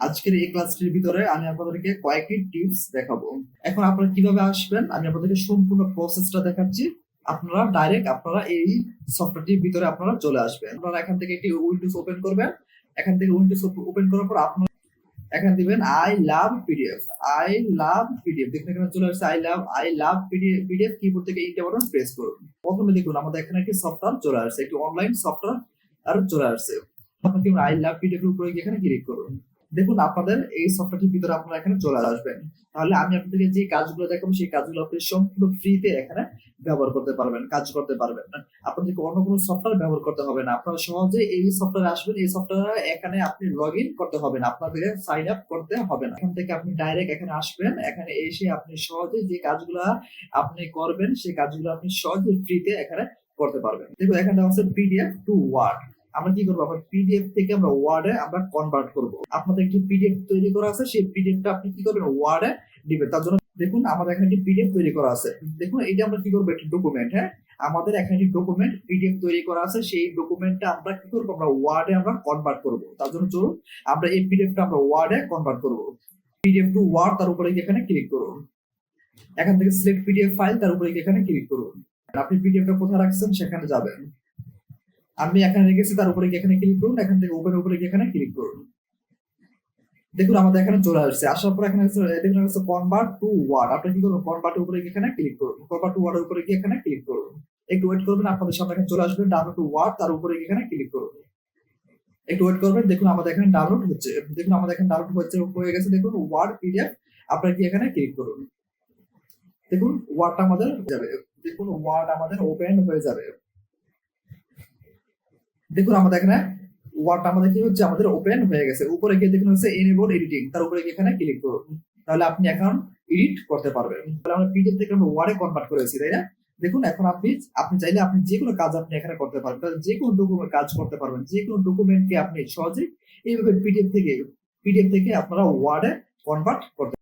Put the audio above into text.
আজকের এই ক্লাসটির ভিতরে আমি আপনাদেরকে কয়েকটি টিপস দেখাবো। এখন আপনারা কীভাবে আসবেন, আমি আপনাদেরকে সম্পূর্ণ প্রসেসটা দেখাচ্ছি। আপনারা ডাইরেক্ট আপনারা এই সফটওয়্যারটির ভিতরে আপনারা চলে আসবেন। আপনারা এখান থেকে একটি উইন্ডোজ ওপেন করবেন। এখান থেকে উইন্ডোজ ওপেন করার পর আপনারা এখানে দিবেন I love PDF I love PDF দেখুন, এখানে চলে আসছে I love I love PDF keyboard থেকে ইন্টার বাটন প্রেস করুন। প্রথমে দেখুন, আমাদের এখানে একটি সফটওয়্যার চলে আসছে, একটি অনলাইন সফটওয়্যার আর চলে আসছে। আপনাকে আই লাভ পিডিএফ এর উপরে এখানে ক্লিক করুন। দেখুন, আপনাদের এই সফটওয়্যারটির ভিতরে আপনারা এখানে চলে আসবেন। তাহলে আমি আপনাদেরকে যে কাজগুলো দেখাবো, সেই কাজগুলো আপনি সম্পূর্ণ ফ্রিতে এখানে ব্যবহার করতে পারবেন, কাজ করতে পারবেন আপনাদেরকে অন্য কোনো সফটওয়্যার ব্যবহার করতে হবে না। আপনারা সহজে এই সফটওয়্যারে আসবেন, এই সফটওয়্যারে এখানে আপনি লগ ইন করতে হবে না। আপনাদেরকে সাইন আপ করতে হবে না। এখান থেকে আপনি ডাইরেক্ট এখানে আসবেন, এখানে এসে আপনি সহজে যে কাজগুলো আপনি করবেন, সেই কাজগুলো আপনি সহজে ফ্রিতে এখানে করতে পারবেন। দেখুন, এখানে দেওয়া আছে পিডিএফ টু ওয়ার্ড আমরা কি করব? আমরা পিডিএফ থেকে আমরা ওয়ার্ডে আমরা কনভার্ট করব। আপনাদের একটি পিডিএফ তৈরি করা আছে, সেই পিডিএফটা আপনি কি করবেন? ওয়ার্ডে দিবেন তার জন্য দেখুন, আমাদের এখানে একটি পিডিএফ তৈরি করা আছে। দেখুন এটা আমরা কি করব? একটি ডকুমেন্ট হ্যাঁ? আমাদের এখানে একটি ডকুমেন্ট পিডিএফ তৈরি করা আছে। সেই ডকুমেন্টটা আমরা কি করব? আমরা ওয়ার্ডে আমরা কনভার্ট করব। তার জন্য চলুন, আমরা এই পিডিএফটা আমরা ওয়ার্ডে কনভার্ট করব। পিডিএফ টু ওয়ার্ড তার উপরে এখানে ক্লিক করুন। এখান থেকে সিলেক্ট পিডিএফ ফাইল তার উপরে এখানে ক্লিক করুন। আপনি পিডিএফটা কোথায় রাখছেন? সেখানে যাবেন। আমি এখানে রেখেছি, তার উপরে এখানে ক্লিক করুন, এখান থেকে ওপেন উপরে এখানে ক্লিক করুন। দেখুন, আমাদের এখানে চলে আসছে। আসার পর এখানে দেখুন হচ্ছে কনভার্ট টু ওয়ার্ড আপনি কি করবেন? কনভার্ট উপরে গিয়ে এখানে ক্লিক করুন। কনভার্ট টু ওয়ার্ড উপরে গিয়ে এখানে ক্লিক করুন। একটু ওয়েট করবেন, আপনাদের সামনে এখানে চলে আসবেন ডাউনলোড টু ওয়ার্ড তার উপরে গিয়ে এখানে ক্লিক করুন। একটু ওয়েট করবেন, দেখুন, আমাদের এখানে ডাউনলোড হচ্ছে। দেখুন, আমাদের এখানে ডাউনলোড হচ্ছে, হয়ে গেছে, দেখুন ওয়ার্ড পিডিএফ আপনারা কি এখানে ক্লিক করুন। দেখুন ওয়ার্ডটা আমাদের যাবে। দেখুন ওয়ার্ড আমাদের ওপেন হয়ে যাবে। দেখুন, আমাদের এখানে ওয়ার্ডটা আমাদের কি হচ্ছে? আমাদের ওপেন হয়ে গেছে। উপরে গিয়ে দেখুন হচ্ছে এনেবল এডিটিং তার উপরে গিয়ে এখানে ক্লিক করুন। তাহলে আপনি এখন এডিট করতে পারবেন। তাহলে আমরা পিডিএফ থেকে আমরা ওয়ার্ডে কনভার্ট করেছি, তাই না? দেখুন, এখন আপনি আপনি চাইলে আপনি যে কোনো কাজ আপনি এখানে করতে পারবেন। তাহলে যে কোনো ডকুমেন্ট কাজ করতে পারবেন। যে কোনো ডকুমেন্টকে আপনি সহজে এইভাবে পিডিএফ থেকে পিডিএফ থেকে আপনারা ওয়ার্ডে কনভার্ট করতে